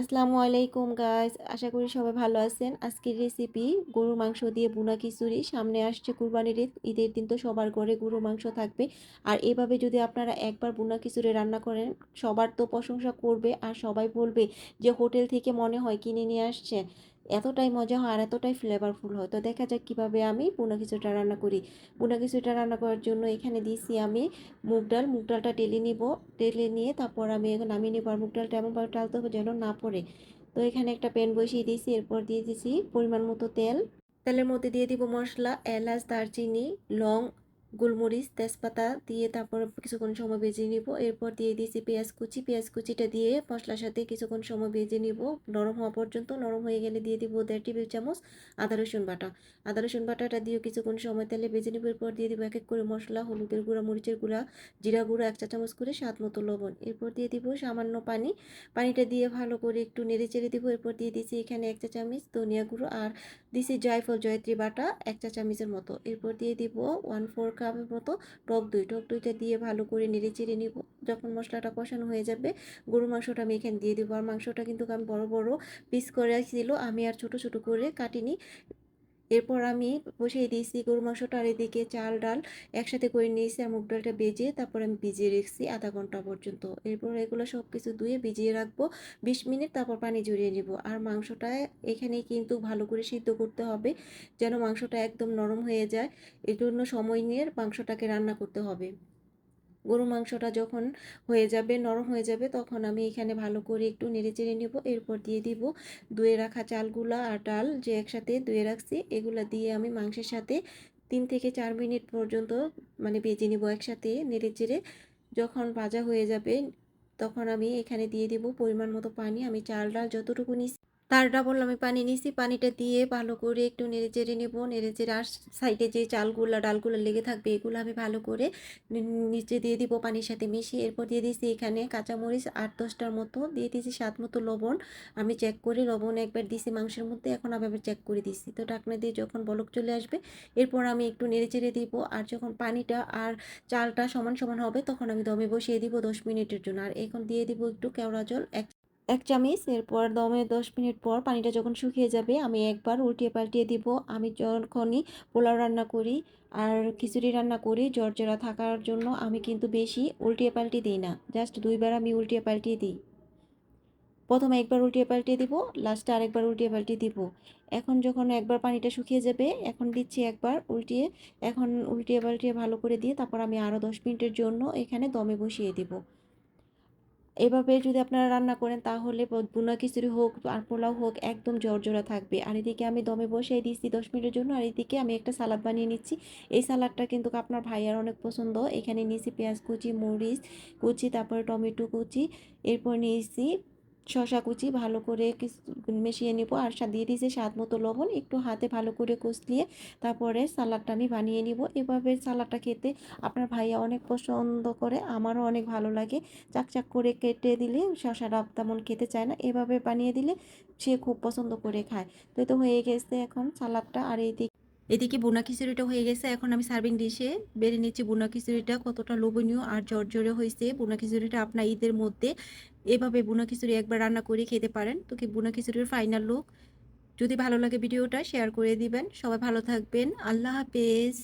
আসসালামু আলাইকুম গাইস আশা করি সবাই ভালো আছেন। আজকের রেসিপি গরুর মাংস দিয়ে বুনা খিচুড়ি। সামনে আসছে কুরবানির ঈদ। ঈদের দিন তো সবার ঘরে গরুর মাংস থাকবে। আর এভাবে যদি আপনারা একবার বুনা খিচুড়ি রান্না করেন, সবার তো প্রশংসা করবে আর সবাই বলবে যে হোটেল থেকে মনে হয় কিনে নিয়ে আসছে। এতটাই মজা হয় আর এতটাই ফ্লেভারফুল হয়। তো দেখা যাক কীভাবে আমি বুনা খিচুড়িটা রান্না করি। বুনা খিচুড়িটা রান্না করার জন্য এখানে দিয়েছি আমি মুগ ডাল। মুগ ডালটা টেলে নিব, টেলে নিয়ে তারপর আমি এখন নামিয়ে নেব। আর মুগ ডালটা এমনভাবে টালতে হবে যেন না পড়ে। তো এখানে একটা প্যান বসিয়ে দিয়েছি, এরপর দিয়ে দিয়েছি পরিমাণ মতো তেল। তেলের মধ্যে দিয়ে দিব মশলা, এলাচ, দারচিনি, লং গোলমরিচ, তেজপাতা দিয়ে তারপর কিছুক্ষণ সময় ভেজে নিব। এরপর দিয়ে দিয়েছি পেঁয়াজ কুচি। পেঁয়াজ কুচিটা দিয়ে মশলার সাথে কিছুক্ষণ সময় ভেজে নিব। নরম হওয়া পর্যন্ত নরম হয়ে গেলে দিয়ে দিব দেড় টেবিল চামচ আদা রসুন বাটা। আদা রসুন বাটাটা দিয়ে কিছুক্ষণ সময় তেলে ভেজে নিব। এরপর দিয়ে দিব এক এক করে মশলা, হলুদের গুঁড়া, মরিচের গুঁড়া, জিরা গুঁড়া, এক চা চামচ করে স্বাদ মতো লবণ। এরপর দিয়ে দিব সামান্য পানি। পানিটা দিয়ে ভালো করে একটু নেড়ে চেড়ে দিব। এরপর দিয়ে দিয়েছি এখানে এক চা চামচ ধনিয়া গুঁড়ো আর দিছি জয়ফল জয়ত্রী বাটা এক চা চামচের মতো। এরপর দিয়ে দিব ওয়ান ফোর কাপের মতো টক দই, টক দইটা দিয়ে ভালো করে নেড়ে চেড়ে নিব। যখন মশলাটা কষানো হয়ে যাবে গরু মাংসটা আমি এখানে দিয়ে দেবো। আর মাংসটা কিন্তু আমি বড় বড় পিস করে ছিল, আমি আর ছোট ছোট করে কাটিনি। এরপর আমি বসিয়ে দিয়েছি গরু মাংসটা আর এদিকে চাল, ডাল একসাথে করে নিয়েছি আর মুগ ডালটা বেজে তারপর আমি ভিজিয়ে রেখেছি আধা ঘণ্টা পর্যন্ত। এরপর এগুলো সব কিছু ধুয়ে ভিজিয়ে রাখব, বিশ মিনিট তারপর পানি জড়িয়ে নেব। আর মাংসটা এখানে কিন্তু ভালো করে সিদ্ধ করতে হবে যেন মাংসটা একদম নরম হয়ে যায়। এর জন্য সময় নিয়ে মাংসটাকে রান্না করতে হবে। গরু মাংসটা যখন হয়ে যাবে, নরম হয়ে যাবে, তখন আমি এখানে ভালো করে একটু নেড়ে চেড়ে নেব। এরপর দিয়ে দিব ধুয়ে রাখা চালগুলা আর ডাল যে একসাথে ধুয়ে রাখছি, এগুলা দিয়ে আমি মাংসের সাথে তিন থেকে চার মিনিট পর্যন্ত মানে ভেজে নিব একসাথে নেড়ে চেড়ে। যখন ভাজা হয়ে যাবে, তখন আমি এখানে দিয়ে দিব পরিমাণ মতো পানি। আমি চাল, ডাল যতটুকু নিচ্ছি তার ডাবল আমি পানি নিছি, পানিটা দিয়ে ভালো করে একটু নেড়ে চেড়ে নেব। নেড়ে চেড়ে আর সাইডে যে চালগুলো, ডালগুলো লেগে থাকবে, এগুলো আমি ভালো করে নিচে দিয়ে দিব পানির সাথে মিশিয়ে। এরপর দিয়ে দিয়েছি এখানে কাঁচামরিচ আট দশটার মতো। দিয়ে দিয়েছি স্বাদ মতো লবণ। আমি চেক করে লবণ একবার দিয়েছি মাংসের মধ্যে, এখন আমি আবার চেক করে দিচ্ছি তো ঢাকনা দিয়ে যখন বলক চলে আসবে, এরপর আমি একটু নেড়ে চেড়ে দিব। আর যখন পানিটা আর চালটা সমান সমান হবে, তখন আমি দমে বসিয়ে দিব দশ মিনিটের জন্য। আর এখন দিয়ে দিব একটু কেওড়া জল, এক এক চামচ, এরপর দমে দশ মিনিট পর পানিটা যখন শুকিয়ে যাবে, আমি একবার উল্টিয়ে পাল্টিয়ে দিব। আমি যখনই পোলাও রান্না করি আর খিচুড়ি রান্না করি জর্জরা থাকার জন্য আমি কিন্তু বেশি উল্টিয়ে পাল্টিয়ে দিই না। জাস্ট দুইবার আমি উল্টিয়ে পাল্টিয়ে দিই। প্রথমে একবার উল্টিয়ে পাল্টিয়ে দিব, লাস্টে আরেকবার উল্টিয়ে পাল্টিয়ে দিব। এখন যখন একবার পানিটা শুকিয়ে যাবে, এখন দিচ্ছি একবার উল্টিয়ে। এখন উল্টিয়ে পাল্টিয়ে ভালো করে দিয়ে তারপর আমি আরও দশ মিনিটের জন্য এখানে দমে বসিয়ে দিব। এভাবে যদি আপনারা রান্না করেন, তাহলে বুনা খিচুড়ি হোক আর পোলাও হোক একদম জর্জরা থাকবে। আর এদিকে আমি দমে বসিয়ে দিচ্ছি দশ মিনিটের জন্য। আর এদিকে আমি একটা সালাদ বানিয়ে নিচ্ছি। এই সালাদটা কিন্তু আপনার ভাইয়ার অনেক পছন্দ। এখানে নিয়েছি পেঁয়াজ কুচি, মরিচ কুচি, তারপরে টমেটো কুচি। এরপর নিয়েছি শশা কুচি ভালো করে মিশিয়ে নিব আর দিয়ে দিয়েছি স্বাদ মতো লবণ, একটু হাতে ভালো করে কষলিয়ে তারপরে সালাডটা আমি বানিয়ে নিব। এভাবে সালাডটা খেতে আপনার ভাইয়া অনেক পছন্দ করে, আমারও অনেক ভালো লাগে। চাকচাক করে কেটে দিলে শশাটা তেমন খেতে চায় না, এভাবে বানিয়ে দিলে সে খুব পছন্দ করে খায়। তো তো হয়ে গেছে এখন সালাডটা আর এই এদিকে বোনা খিচুড়িটা হয়ে গেছে, এখন আমি সার্ভিং ডিশে বেড়ে নিচ্ছি বোনা খিচুড়িটা, কতটা লোভনীয় আর জর্জরে হয়েছে। বোনা খিচুড়িটা আপনার ঈদের মধ্যে এভাবে বোনা খিচুড়ি একবার রান্না করে খেতে পারেন। তো কি বোনা খিচুড়ির ফাইনাল লুক যদি ভালো লাগে ভিডিওটা শেয়ার করে দিবেন। সবাই ভালো থাকবেন। আল্লাহ হাফেজ।